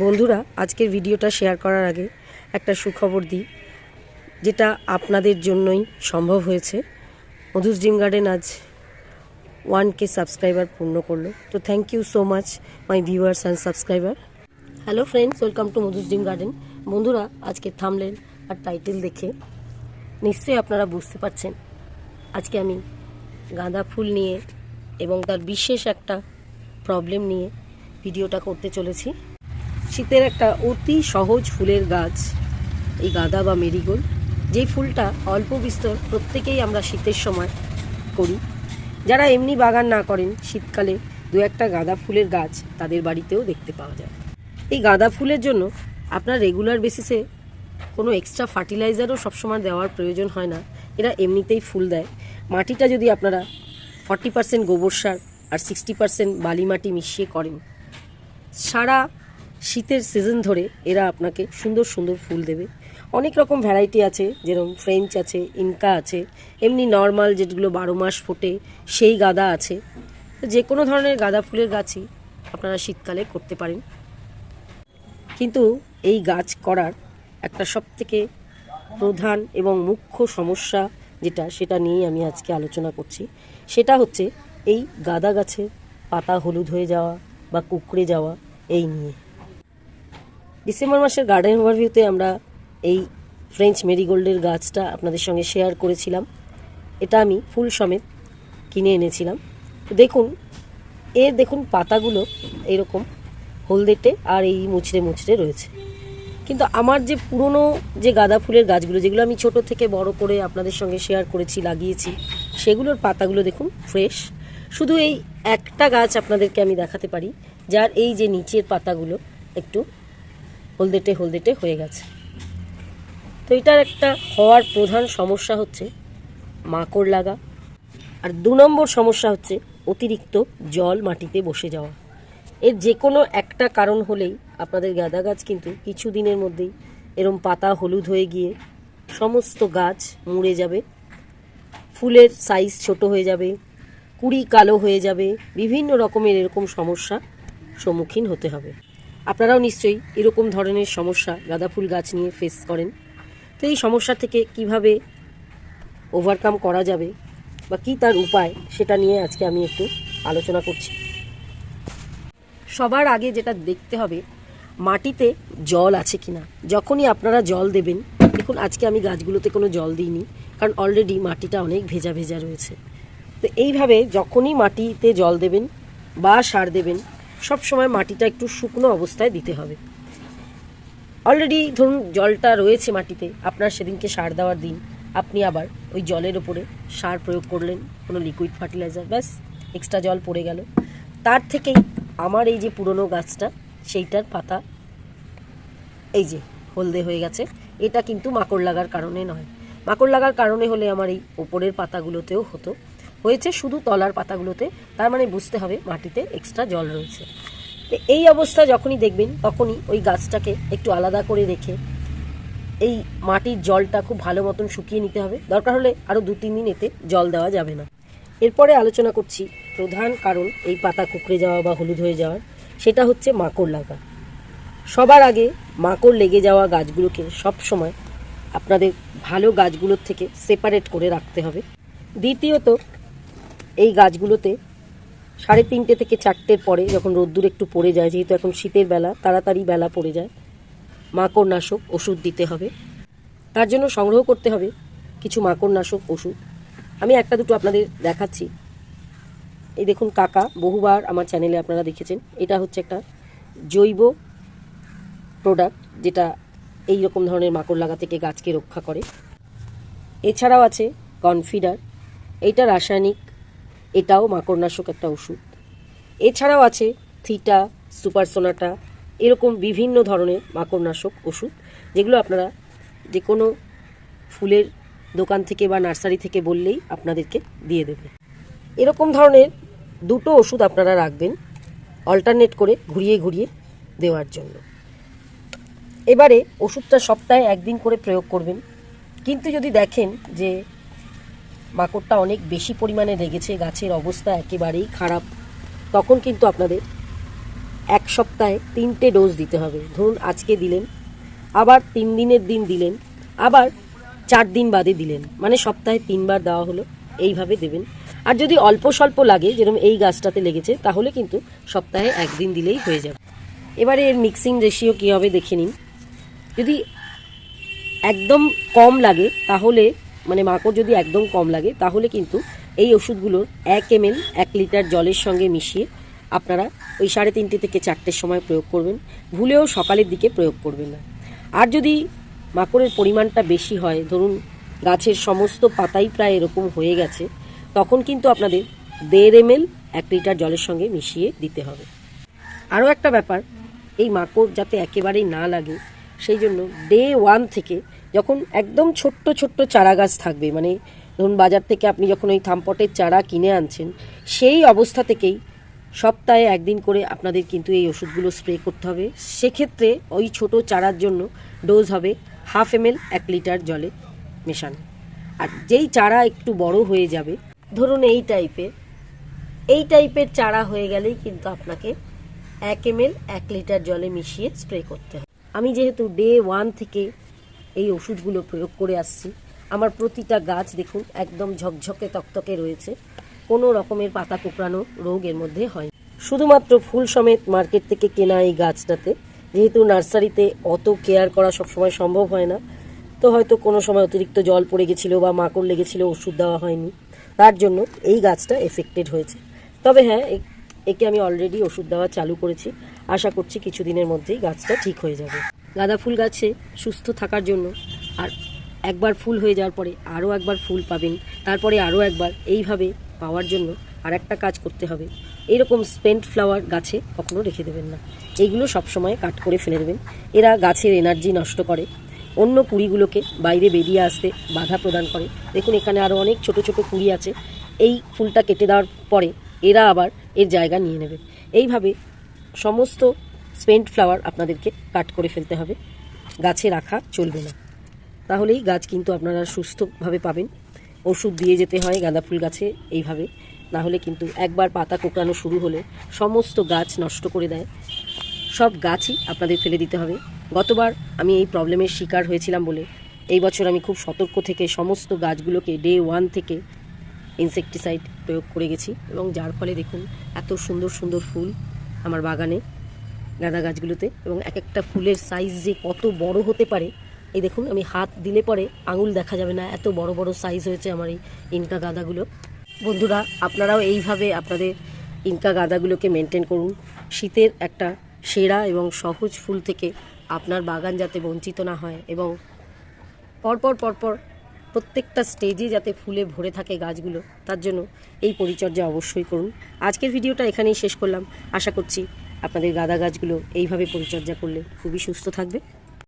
বন্ধুরা, আজকের ভিডিওটা শেয়ার করার আগে একটা সুখবর দিই, যেটা আপনাদের জন্যই সম্ভব হয়েছে। মধুস ড্রিম গার্ডেন আজ ওয়ান কে সাবস্ক্রাইবার পূর্ণ করল। তো thank you so much my viewers and subscriber hello friends welcome to Madhu's dream garden বন্ধুরা, আজকে থামলেন আর টাইটেল দেখে নিশ্চয়ই আপনারা বুঝতে পারছেন। আজকে আমি গাঁদা ফুল নিয়ে এবং তার বিশেষ একটা প্রবলেম নিয়ে ভিডিওটা করতে চলেছি। শীতের একটা অতি সহজ ফুলের গাছ, এই গাঁদা বা মেরিগোল্ড। যেই ফুলটা অল্প বিস্তর প্রত্যেকেই আমরা শীতের সময় করি। যারা এমনি বাগান না করেন, শীতকালে দু একটা গাঁদা ফুলের গাছ তাদের বাড়িতেও দেখতে পাওয়া যায়। এই গাঁদা ফুলের জন্য আপনার রেগুলার বেসিসে কোনো এক্সট্রা ফার্টিলাইজারও সবসময় দেওয়ার প্রয়োজন হয় না। এরা এমনিতেই ফুল দেয়। মাটিটা যদি আপনারা ফর্টি পার্সেন্ট গোবর সার আর সিক্সটি পার্সেন্ট বালি মাটি মিশিয়ে করেন, সারা শীতের সিজন ধরে এরা আপনাকে সুন্দর সুন্দর ফুল দেবে। অনেক রকম ভ্যারাইটি আছে, যেরকম ফ্রেঞ্চ আছে ইনকা আছে, এমনি নর্মাল যেগুলো বারো মাস ফোটে, সেই গাঁদা আছে। যে কোনো ধরনের গাঁদা ফুলের গাছই আপনারা শীতকালে করতে পারেন। কিন্তু এই গাছ করার একটা সবথেকে প্রধান এবং মুখ্য সমস্যা যেটা, সেটা নিয়েই আমি আজকে আলোচনা করছি, সেটা হচ্ছে এই গাঁদা গাছের পাতা হলুদ হয়ে যাওয়া বা কুকড়ে যাওয়া, এই নিয়ে। ডিসেম্বর মাসের গার্ডেন ওভারভিউতে আমরা এই ফ্রেঞ্চ মেরিগোল্ডের গাছটা আপনাদের সঙ্গে শেয়ার করেছিলাম। এটা আমি ফুল সমেত কিনে এনেছিলাম। দেখুন, এর দেখুন পাতাগুলো এরকম হলদেটে আর এই মুচড়ে মুচড়ে রয়েছে। কিন্তু আমার যে পুরনো যে গাঁদা ফুলের গাছগুলো, যেগুলো আমি ছোট থেকে বড় করে আপনাদের সঙ্গে শেয়ার করেছি, লাগিয়েছি, সেগুলোর পাতাগুলো দেখুন ফ্রেশ শুধু এই একটা গাছ আপনাদেরকে আমি দেখাতে পারি, যার এই যে নিচের পাতাগুলো একটু হলদেটে হলদেটে হয়ে গেছে। তো এটার একটা হওয়ার প্রধান সমস্যা হচ্ছে মাকড় লাগা। আর দু নম্বর সমস্যা হচ্ছে অতিরিক্ত জল মাটিতে বসে যাওয়া। এর যে কোনো একটা কারণ হলেই আপনাদের গাঁদা গাছ কিন্তু কিছু দিনের মধ্যেই এরম পাতা হলুদ হয়ে গিয়ে সমস্ত গাছ মুড়ে যাবে। ফুলের সাইজ ছোট হয়ে যাবে, কুড়ি কালো হয়ে যাবে। বিভিন্ন রকমের এরকম সমস্যা সম্মুখীন হতে হবে। আপনারাও নিশ্চয়ই এরকম ধরনের সমস্যা গাঁদা ফুল গাছ নিয়ে ফেস করেন। তো এই সমস্যা থেকে কীভাবে ওভারকাম করা যাবে বা কী তার উপায় সেটা নিয়ে আজকে আমি একটু আলোচনা করছি। সবার আগে যেটা দেখতে হবে, মাটিতে জল আছে কিনা? যখনই আপনারা জল দেবেন, দেখুন আজকে আমি গাছগুলোতে কোনো জল দিইনি, কারণ অলরেডি মাটিটা অনেক ভেজা ভেজা রয়েছে। তো এইভাবে যখনই মাটিতে জল দেবেন বা সার দেবেন সব সময় মাটিটা একটু শুকনো অবস্থায় দিতে হবে। অলরেডি ধরুন জলটা রয়েছে মাটিতে, আপনার সেদিনকে সার দেওয়ার দিন। আপনি আবার ওই জলের ওপরে সার প্রয়োগ করলেন, কোনো লিকুইড ফার্টিলাইজার ব্যাস এক্সট্রা জল পড়ে গেল। তার থেকেই আমার এই যে পুরনো গাছটা, সেইটার পাতা এই যে হলদে হয়ে গেছে। এটা কিন্তু মাকড় লাগার কারণে নয়। মাকড় লাগার কারণে হলে আমার এই ওপরের পাতাগুলোতেও হতো। হয়েছে শুধু তলার পাতাগুলোতে। তার মানে বুঝতে হবে মাটিতে এক্সট্রা জল রয়েছে। এই অবস্থা যখনই দেখবেন, তখনই ওই গাছটাকে একটু আলাদা করে রেখে এই মাটির জলটা খুব ভালো মতন শুকিয়ে নিতে হবে। দরকার হলে আরও দু, তিন দিন এতে জল দেওয়া যাবে না। এরপরে আলোচনা করছি প্রধান কারণ এই পাতা কুকড়ে যাওয়া বা হলুদ হয়ে যাওয়ার। সেটা হচ্ছে মাকড় লাগা। সবার আগে মাকড় লেগে যাওয়া গাছগুলোকে সব সময় আপনাদের ভালো গাছগুলোর থেকে সেপারেট করে রাখতে হবে। দ্বিতীয়ত এই গাছগুলোতে সাড়ে তিনটে থেকে চারটের পরে যখন রোদ্দুর একটু পড়ে যায়, যেহেতু এখন শীতের বেলা, তাড়াতাড়ি বেলা পড়ে যায়, মাকড়নাশক ওষুধ দিতে হবে। তার জন্য সংগ্রহ করতে হবে কিছু মাকড়নাশক ওষুধ। আমি একটা দুটো আপনাদের দেখাচ্ছি। এই দেখুন কাকা, বহুবার আমার চ্যানেলে আপনারা দেখেছেন। এটা হচ্ছে একটা জৈব প্রোডাক্ট, যেটা এই রকম ধরনের মাকড় লাগা থেকে গাছকে রক্ষা করে। এছাড়াও আছে কনফিডার। এইটা রাসায়নিক এটাও মাকড়নাশক একটা ওষুধ। এছাড়াও আছে থিটা সুপারসোনাটা এরকম বিভিন্ন ধরনের মাকড়নাশক ওষুধ, যেগুলো আপনারা যে কোনো ফুলের দোকান থেকে বা নার্সারি থেকে বললেই আপনাদেরকে দিয়ে দেবে। এরকম ধরনের দুটো ওষুধ আপনারা রাখবেন অল্টারনেট করে ঘুরিয়ে ঘুরিয়ে দেওয়ার জন্য। এবারে ওষুধটা সপ্তাহে একদিন করে প্রয়োগ করবেন। কিন্তু যদি দেখেন যে মাকড়টা অনেক বেশি পরিমাণে লেগেছে গাছের অবস্থা একেবারেই খারাপ। তখন কিন্তু আপনাদের এক সপ্তাহে তিনটে ডোজ দিতে হবে। ধরুন আজকে দিলেন, আবার তিন দিনের দিন দিলেন, আবার চার দিন বাদে দিলেন। মানে সপ্তাহে তিনবার দেওয়া হলো, এইভাবে দেবেন। আর যদি অল্প স্বল্প লাগে, যেরকম এই গাছটাতে লেগেছে, তাহলে কিন্তু সপ্তাহে একদিন দিলেই হয়ে যাবে। এবারে এর মিক্সিং রেশিও কী হবে দেখে নিন। যদি একদম কম লাগে, তাহলে মানে মাকড় যদি একদম কম লাগে, তাহলে কিন্তু এই ওষুধগুলোর এক এম এক লিটার জলের সঙ্গে মিশিয়ে আপনারা ওই সাড়ে তিনটে থেকে চারটের সময় প্রয়োগ করবেন। ভুলেও সকালের দিকে প্রয়োগ করবেন না। আর যদি মাকড়ের পরিমাণটা বেশি হয়, ধরুন গাছের সমস্ত পাতাই প্রায় এরকম হয়ে গেছে, তখন কিন্তু আপনাদের দেড় এম এক লিটার জলের সঙ্গে মিশিয়ে দিতে হবে। আরও একটা ব্যাপার, এই মাকড় যাতে একেবারেই না লাগে সেই জন্য ডে ওয়ান থেকে যখন একদম ছোট্ট ছোট্ট চারা গাছ থাকবে মানে ধরুন বাজার থেকে আপনি যখন ওই থামপটের চারা কিনে আনছেন, সেই অবস্থা থেকেই সপ্তাহে একদিন করে আপনাদের কিন্তু এই ওষুধগুলো স্প্রে করতে হবে। সেক্ষেত্রে ওই ছোট চারার জন্য ডোজ হবে হাফ এম এল এক লিটার জলে মেশানো। আর যেই চারা একটু বড় হয়ে যাবে, ধরুন এই টাইপের এই টাইপের চারা হয়ে গেলেই কিন্তু আপনাকে এক এম এক লিটার জলে মিশিয়ে স্প্রে করতে হবে। আমি যেহেতু ডে ওয়ান থেকে এই ওষুধগুলো প্রয়োগ করে আসছি, আমার প্রতিটা গাছ দেখুন একদম ঝকঝকে তকতকে রয়েছে, কোনো রকমের পাতা কুকড়ানো রোগ এর মধ্যে হয় শুধুমাত্র ফুল সমেত মার্কেট থেকে কেনা এই গাছটাতে, যেহেতু নার্সারিতে অত কেয়ার করা সবসময় সম্ভব হয় না, তো হয়তো কোনো সময় অতিরিক্ত জল পড়ে গেছিল বা মাকড় লেগেছিল, ওষুধ দেওয়া হয়নি, তার জন্য এই গাছটা এফেক্টেড হয়েছে। তবে হ্যাঁ একে আমি অলরেডি ওষুধ দেওয়া চালু করেছি। আশা করছি কিছুদিনের মধ্যেই গাছটা ঠিক হয়ে যাবে। গাঁদা ফুল গাছে সুস্থ থাকার জন্য আর একবার ফুল হয়ে যাওয়ার পরে আরও একবার ফুল পাবেন। তারপরে আরও একবার এইভাবে পাওয়ার জন্য আর একটা কাজ করতে হবে। এইরকম স্পেন্ট ফ্লাওয়ার গাছে কখনো রেখে দেবেন না। এইগুলো সবসময় কাট করে ফেলে দেবেন। এরা গাছের এনার্জি নষ্ট করে। অন্য কুড়িগুলোকে বাইরে বেরিয়ে আসতে বাধা প্রদান করে। দেখুন, এখানে আরও অনেক ছোট ছোট কুড়ি আছে। এই ফুলটা কেটে দেওয়ার পরে এরা আবার এর জায়গা নিয়ে নেবে। এইভাবে সমস্ত স্পেন্ট ফ্লাওয়ার আপনাদেরকে কাট করে ফেলতে হবে। গাছে রাখা চলবে না। তাহলেই গাছ কিন্তু আপনারা সুস্থভাবে পাবেন। ওষুধ দিয়ে যেতে হয় গাঁদা ফুল গাছে এইভাবে। না হলে কিন্তু একবার পাতা কোঁকড়ানো শুরু হলে সমস্ত গাছ নষ্ট করে দেয়। সব গাছই আপনাদের ফেলে দিতে হবে। গতবার আমি এই প্রবলেমের শিকার হয়েছিলাম বলে এই বছর আমি খুব সতর্ক থেকে সমস্ত গাছগুলোকে ডে ওয়ান থেকে ইনসেকটিসাইড প্রয়োগ করে গেছি এবং যার ফলে দেখুন এত সুন্দর সুন্দর ফুল আমার বাগানে, গাঁদা গাছগুলোতে এবং এক একটা ফুলের সাইজ যে কত বড় হতে পারে, এই দেখুন আমি হাত দিলে পরে আঙুল দেখা যাবে না, এত বড় বড় সাইজ হয়েছে আমার এই ইনকা গাঁদাগুলো। বন্ধুরা, আপনারাও এইভাবে আপনাদের ইনকা গাঁদাগুলোকে মেনটেন করুন। শীতের একটা সেরা এবং সহজ ফুল থেকে আপনার বাগান যাতে বঞ্চিত না হয় এবং পরপর পরপর প্রত্যেকটা স্টেজে যাতে ফুলে ভরে থাকে গাছগুলো, তার জন্য এই পরিচর্যা অবশ্যই করুন। আজকের ভিডিওটা এখানেই শেষ করলাম। আশা করছি আপনাদের গাঁদা গাছগুলো এইভাবে পরিচর্যা করলে খুবই সুস্থ থাকবে।